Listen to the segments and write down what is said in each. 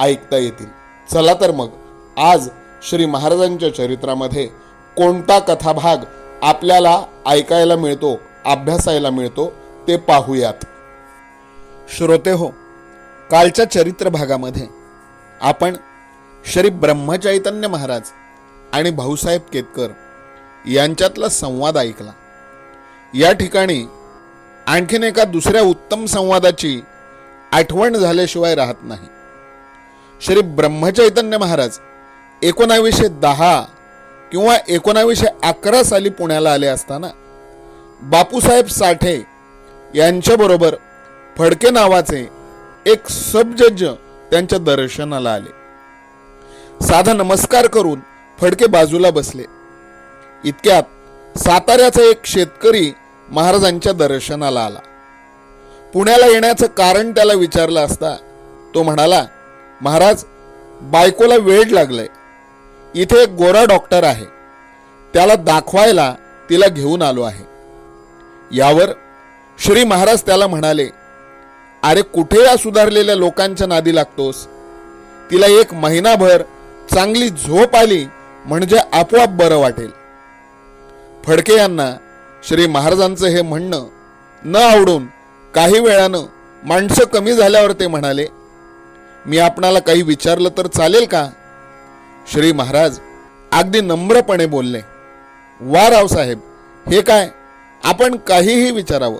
ऐकता येतील. चला तर मग आज श्री महाराजांच्या चरित्रामध्ये कोणता कथाभाग आपल्याला ऐकायला मिळतो अभ्यासायला मिळतो ते पाहूयात. श्रोते हो कालच्या चरित्र भागामध्ये आपण श्री ब्रह्मचैतन्य महाराज आणि भाऊसाहेब केतकर यांच्यातला संवाद ऐकला. या ठिकाणी आणखीन एका दुसऱ्या उत्तम संवादाची आठवण झाल्याशिवाय राहत नाही. श्री ब्रह्मचैतन्य महाराज एकोणावीसशे दहा किंवा एकोणावीसशे अकरा साली पुण्याला आले असताना बापूसाहेब साठे यांच्याबरोबर फडके नावाचे एक सबजज त्यांच्या दर्शनाला आले. साधा नमस्कार करून फडके बाजूला बसले. इतक्यात साताऱ्याचा एक शेतकरी महाराजांच्या दर्शनाला आला. पुण्याला येण्याचं कारण त्याला विचारलं असता तो म्हणाला महाराज बायकोला वेळ लागलाय. इथे एक गोरा डॉक्टर आहे. त्याला दाखवायला तिला घेऊन आलो आहे. यावर श्री महाराज त्याला म्हणाले अरे कुठे या सुधारलेल्या लोकांच्या नादी लागतोस? तिला एक महिनाभर चांगली झोप आली म्हणजे आपोआप बरं वाटेल. फडके यांना श्री महाराजांचं हे म्हणणं न आवडून काही वेळानं माणसं कमी झाल्यावर ते म्हणाले मी आपणाला काही विचारलं तर चालेल का? श्री महाराज अगदी नम्रपणे बोलले. वा रावसाहेब हे काय? आपण काहीही विचारावं.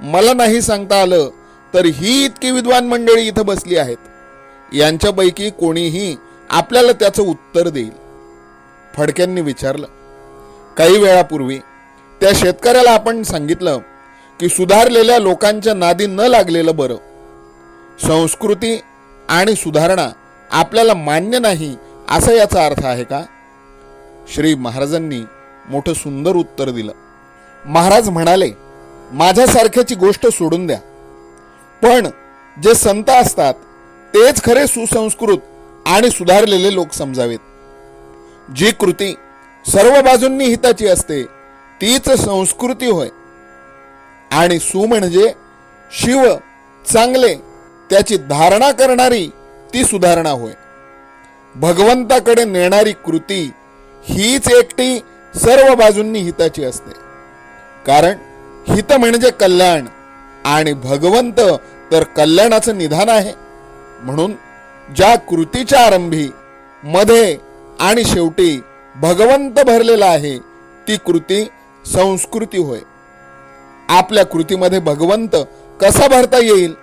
मला नाही सांगता आलं तर ही इतकी विद्वान मंडळी इथं बसली आहेत. यांच्यापैकी कोणीही आपल्याला त्याचं उत्तर देईल. फडक्यांनी विचारलं. काही वेळापूर्वी त्या शेतकऱ्याला आपण सांगितलं की सुधारलेल्या लोकांच्या नादी न लागलेलं बरं. संस्कृती आणि सुधारणा आपल्याला मान्य नाही असा याचा अर्थ आहे का? श्री महाराजांनी मोठं सुंदर उत्तर दिलं. महाराज म्हणाले माझ्यासारख्याची गोष्ट सोडून द्या. पण जे संत असतात तेच खरे सुसंस्कृत आणि सुधारलेले लोक समजावेत. जी कृती सर्व बाजूंनी हिताची असते तीच संस्कृती होय. आणि सु म्हणजे शिव चांगले त्याची धारणा करणारी ती सुधारणा होय. भगवंताकडे नेणारी कृती हीच एकटी सर्व बाजूंनी हिताची असते. कारण हित म्हणजे कल्याण आणि भगवंत तर कल्याणाचं निधान आहे. म्हणून ज्या कृतीच्या आरंभी मध्ये आणि शेवटी भगवंत भरलेला आहे ती कृती संस्कृती होय. आपल्या कृतीमध्ये भगवंत कसा भरता येईल?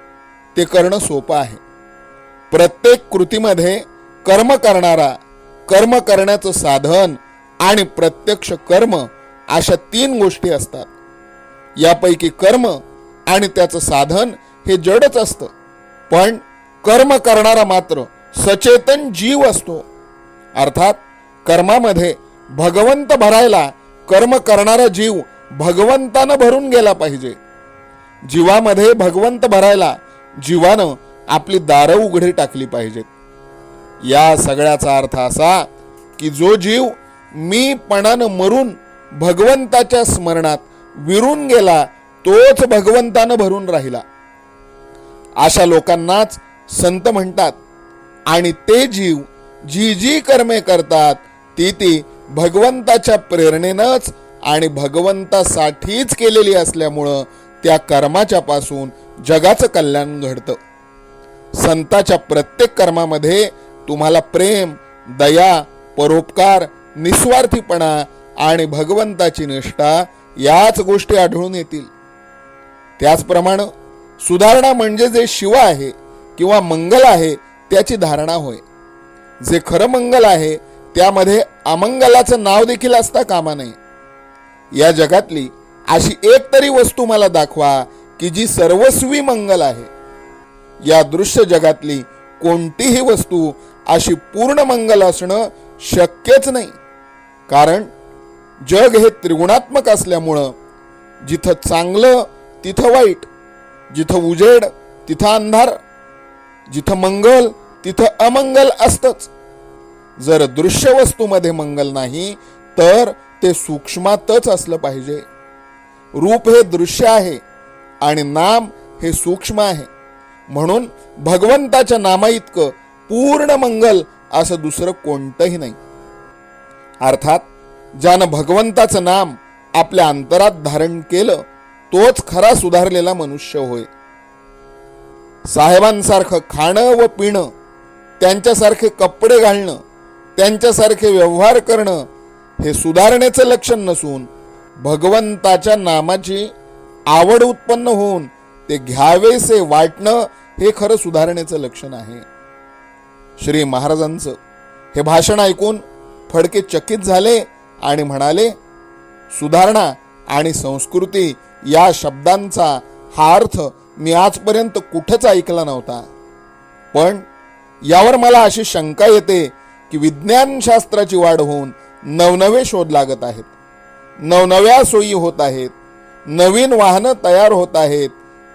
ते करणं सोपं आहे. प्रत्येक कृतीमध्ये कर्म करणारा कर्म करण्याचं साधन आणि प्रत्यक्ष कर्म अशा तीन गोष्टी असतात. यापैकी कर्म आणि त्याचं साधन हे जडच असतं. पण कर्म करणारा मात्र सचेतन जीव असतो. अर्थात कर्मामध्ये भगवंत भरायला कर्म करणारा जीव भगवंतानं भरून गेला पाहिजे. जीवामध्ये भगवंत भरायला जीवानं आपली दारं उघडी टाकली पाहिजेत. या सगळ्याचा अर्थ असा की जो जीव मी पणानं मरून भगवंताच्या स्मरणात विरून गेला तोच भगवंतानं भरून राहिला. अशा लोकांनाच संत म्हणतात आणि ते जीव जी जी कर्मे करतात ती ती भगवंताच्या प्रेरणेनंच आणि भगवंतासाठीच केलेली असल्यामुळं त्या कर्माच्या पासून जगाचं कल्याण घडतं. संताच्या प्रत्येक कर्मामध्ये तुम्हाला प्रेम दया परोपकार निस्वार्थीपणा आणि भगवंताची निष्ठा याच गोष्टी आढळून येतील. त्याचप्रमाणे सुधारणा म्हणजे जे शिव आहे किंवा मंगल आहे त्याची धारणा होय. जे खरं मंगल आहे त्यामध्ये अमंगलाचं नाव देखील असता कामा नये. या जगातली अशी एक तरी वस्तू मला दाखवा की जी सर्वस्वी मंगल आहे. या दृश्य जगातली कोणतीही वस्तू अशी पूर्ण मंगल असणं शक्यच नाही. कारण जग हे त्रिगुणात्मक असल्यामुळं जिथं चांगलं तिथं वाईट जिथं उजेड तिथं अंधार जिथं मंगल तिथं अमंगल असतंच. जर दृश्य वस्तूमध्ये मंगल नाही तर ते सूक्ष्मातच असलं पाहिजे. रूप हे दृश्य आहे आणि नाम हे सूक्ष्म आहे. म्हणून भगवंताच्या नामाइतकं पूर्ण मंगल असं दुसरं कोणतंही नाही. अर्थात ज्यानं भगवंताचं नाम आपल्या अंतरात धारण केलं तोच खरा सुधारलेला मनुष्य होय. साहेबांसारखं खाणं व पिणं त्यांच्यासारखे कपडे घालणं त्यांच्यासारखे व्यवहार करणं हे सुधारणेचं लक्षण नसून भगवंताच्या नामाची आवड उत्पन्न होऊन ते घ्यावेसे वाटणं हे खरं सुधारणेचं लक्षण आहे. श्री महाराजांचं हे भाषण ऐकून फडके चकित झाले आणि म्हणाले सुधारणा आणि संस्कृती या शब्दांचा हा अर्थ मी आजपर्यंत कुठंच ऐकला नव्हता. पण यावर मला अशी शंका येते की विज्ञानशास्त्राची वाढ होऊन नवनवे शोध लागत आहेत. नवनव्या सोयी होत आहेत नवीन वाहनं तयार होत आहेत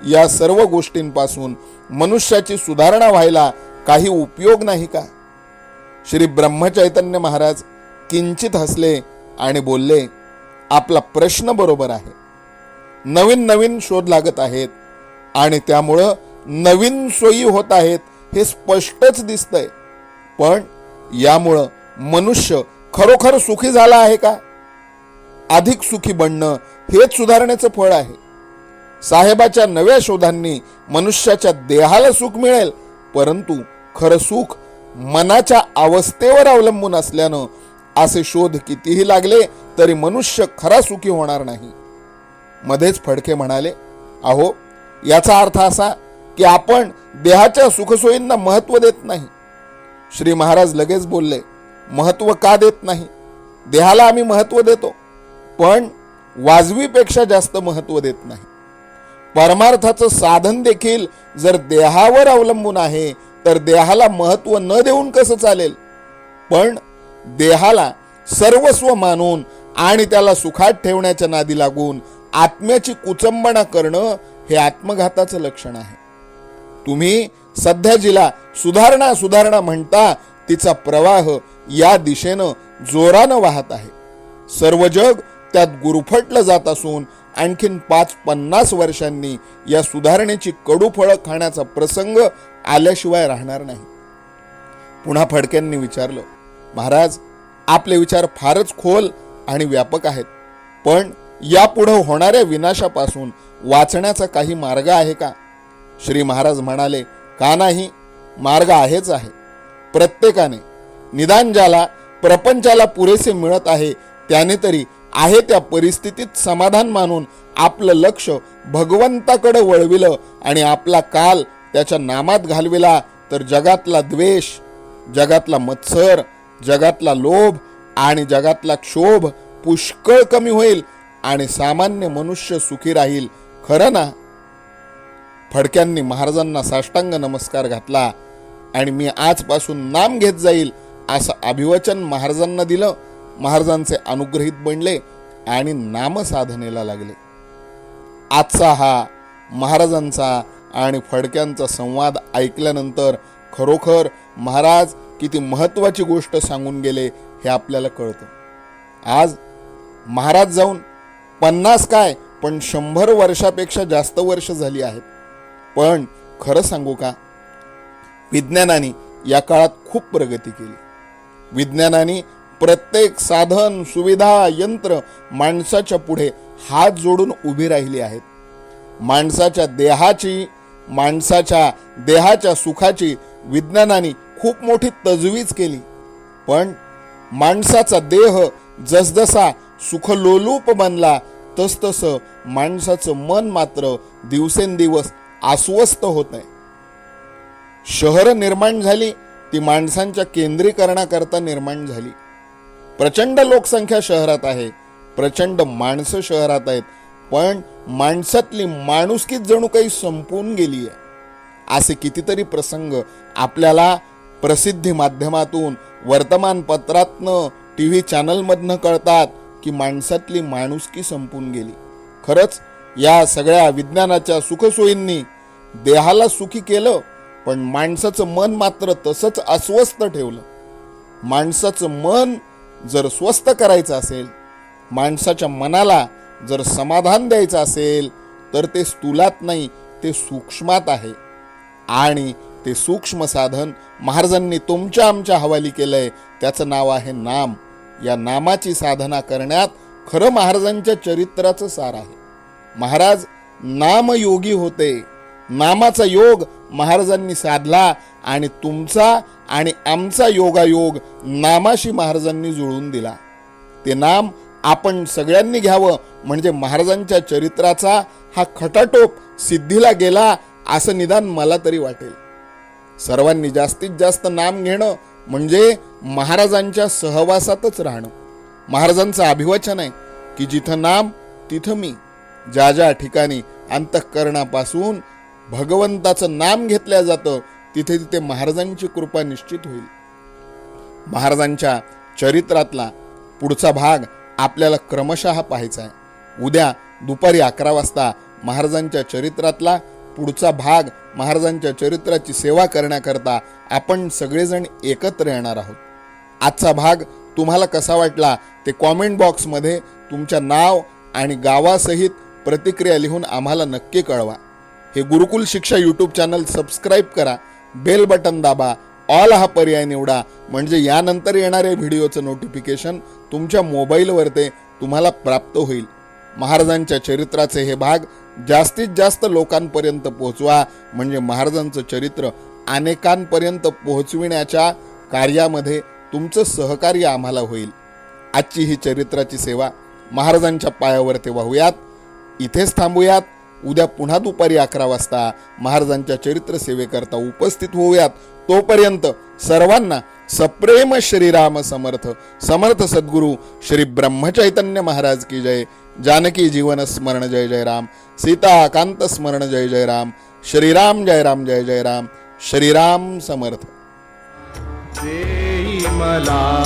या सर्व गोष्टींपासून मनुष्याची सुधारणा व्हायला काही उपयोग नाही का? श्री ब्रह्मचैतन्य महाराज किंचित हसले आणि बोलले आपला प्रश्न बरोबर आहे. नवीन नवीन शोध लागत आहेत आणि त्यामुळं नवीन सोयी होत आहेत हे स्पष्टच दिसतंय. पण यामुळं मनुष्य खरोखर सुखी झाला आहे का? अधिक सुखी बनणं हेच सुधारणेचं फळ आहे. साहेबाच्या नव्या शोधांनी मनुष्याच्या देहाला सुख मिळेल परंतु खरं सुख मनाच्या अवस्थेवर अवलंबून असल्यानं असे शोध कितीही लागले तरी मनुष्य खरा सुखी होणार नाही. मध्येच फडके म्हणाले अहो याचा अर्थ असा की आपण देहाच्या सुखसोयींना महत्त्व देत नाही. श्री महाराज लगेच बोलले महत्त्व का देत नाही? देहाला आम्ही महत्त्व देतो. पण वाजवीपेक्षा जास्त महत्त्व देत नाही. परमार्थाचं साधन देखील जर देहावर अवलंबून आहे तर देहाला महत्त्व न देऊन कसं चालेल? पण देहाला सर्वस्व मानून आणि त्याला सुखात ठेवण्याच्या नादी लागून आत्म्याची कुचंबना करणं हे आत्मघाताचं लक्षण आहे. तुम्ही सध्या जिला सुधारणा सुधारणा म्हणता तिचा प्रवाह या दिशेनं जोरानं वाहत आहे. सर्व जग त्यात गुरफटलं जात असून आणखीन पाच पन्नास वर्षांनी या सुधारणेची कडू फळं खाण्याचा प्रसंग आल्याशिवाय राहणार नाही. पुन्हा फडक्यांनी विचारलं महाराज आपले विचार फारच खोल आणि व्यापक आहेत पण यापुढं होणाऱ्या विनाशापासून वाचण्याचा काही मार्ग आहे का? श्री महाराज म्हणाले का नाही मार्ग आहेच आहे. प्रत्येकाने निदान ज्याला प्रपंचाला पुरेसे मिळत आहे त्याने तरी आहे त्या परिस्थितीत समाधान मानून आपलं लक्ष भगवंताकडे वळविलं आणि आपला काल त्याच्या नामात घालविला तर जगातला द्वेष जगातला मत्सर जगातला लोभ आणि जगातला क्षोभ पुष्कळ कमी होईल आणि सामान्य मनुष्य सुखी राहील. खरं ना? फडक्यांनी महाराजांना साष्टांग नमस्कार घातला आणि मी आजपासून नाम घेत जाईल असं अभिवचन महाराजांना दिलं. महाराजांचे अनुग्रहित बनले आणि नामसाधनेला लागले. आजचा हा महाराजांचा आणि फडक्यांचा संवाद ऐकल्यानंतर खरोखर महाराज किती महत्त्वाची गोष्ट सांगून गेले हे आपल्याला कळतं. आज महाराज जाऊन पन्नास काय पण शंभर वर्षापेक्षा जास्त वर्ष झाली आहेत. पण खरं सांगू का? विज्ञानाने या काळात खूप प्रगती केली. विज्ञानाने प्रत्येक साधन सुविधा यंत्र माणसाच्या पुढे हात जोडून उभी राहिली आहेत. माणसाच्या देहाची माणसाच्या देहाच्या सुखाची विज्ञानाने खूप मोठी तजवीज केली. पण माणसाचा देह जसजसा सुखलोलूप बनला तसतसं माणसाचं मन मात्र दिवसेंदिवस अस्वस्थ होत आहे. शहरं निर्माण झाली ती माणसांच्या केंद्रीकरणाकरता निर्माण झाली. प्रचंड लोकसंख्या शहरात आहे प्रचंड माणसं शहरात आहेत पण माणसातली माणुसकीच जणू काही संपून गेली आहे. असे कितीतरी प्रसंग आपल्याला प्रसिद्धी माध्यमातून वर्तमानपत्रातनं टी व्ही चॅनलमधनं कळतात की माणसातली माणुसकी संपून गेली. खरंच या सगळ्या विज्ञानाच्या सुखसोयींनी देहाला सुखी केलं पण माणसाचं मन मात्र तसंच अस्वस्थ ठेवलं. माणसाचं मन जर स्वस्त करायचं असेल माणसाच्या मनाला जर समाधान द्यायचं असेल तर ते स्थूलात नाही ते सूक्ष्मात आहे. आणि ते सूक्ष्म साधन महाराजांनी तुमच्या आमच्या हवाली केलंय. त्याचं नाव आहे नाम. या नामाची साधना करण्यात खरं महाराजांच्या चरित्राचं सार आहे. महाराज नामयोगी होते. नामाचा योग महाराजांनी साधला. आणि तुमचा आणि आमचा योगायोग नामाशी महाराजांनी जुळवून दिला. ते नाम आपण सगळ्यांनी घ्यावं म्हणजे महाराजांच्या चरित्राचा हा खटाटोप सिद्धीला गेला असं निदान मला तरी वाटेल. सर्वांनी जास्तीत जास्त नाम घेणं म्हणजे महाराजांच्या सहवासातच राहणं. महाराजांचं अभिवचन आहे की जिथं नाम तिथं मी. ज्या ज्या ठिकाणी अंतःकरणापासून भगवंताचं नाम घेतलं जातं तिथे तिथे महाराजांची कृपा निश्चित होईल. महाराजांच्या चरित्रातला पुढचा भाग आपल्याला क्रमशः पाहायचा आहे. उद्या दुपारी अकरा वाजता महाराजांच्या चरित्रातला पुढचा भाग महाराजांच्या चरित्राची सेवा करण्याकरता आपण सगळेजण एकत्र येणार आहोत. आजचा भाग तुम्हाला कसा वाटला ते कॉमेंट बॉक्समध्ये तुमच्या नाव आणि गावासहित प्रतिक्रिया लिहून आम्हाला नक्की कळवा. हे Gurukul Shiksha YouTube channel subscribe करा. बेल बटन दाबा ऑल हा पर्याय निवडा. म्हणजे यानंतर येणाऱ्या व्हिडिओचं नोटिफिकेशन तुमच्या मोबाईलवर ते तुम्हाला प्राप्त होईल. महाराजांच्या चरित्राचे हे भाग जास्तीत जास्त लोकांपर्यंत पोहोचवा. म्हणजे महाराजांचं चरित्र अनेकांपर्यंत पोहोचविण्याच्या कार्यामध्ये तुमचं सहकार्य आम्हाला होईल. आजची ही चरित्राची सेवा महाराजांच्या पायावर ते वाहूयात. इथेच थांबूयात. उद्या पुन्हा दुपारी अकरा वाजता महाराजांच्या चरित्र सेवेकरता उपस्थित होऊयात. तोपर्यंत सर्वांना सप्रेम श्रीराम समर्थ. समर्थ सद्गुरू श्री ब्रह्मचैतन्य महाराज की जय. जानकी जीवन स्मरण जय जय राम. सीताकांत स्मरण जय जय राम. श्रीराम जय राम जय जय राम. श्रीराम समर्थ. मला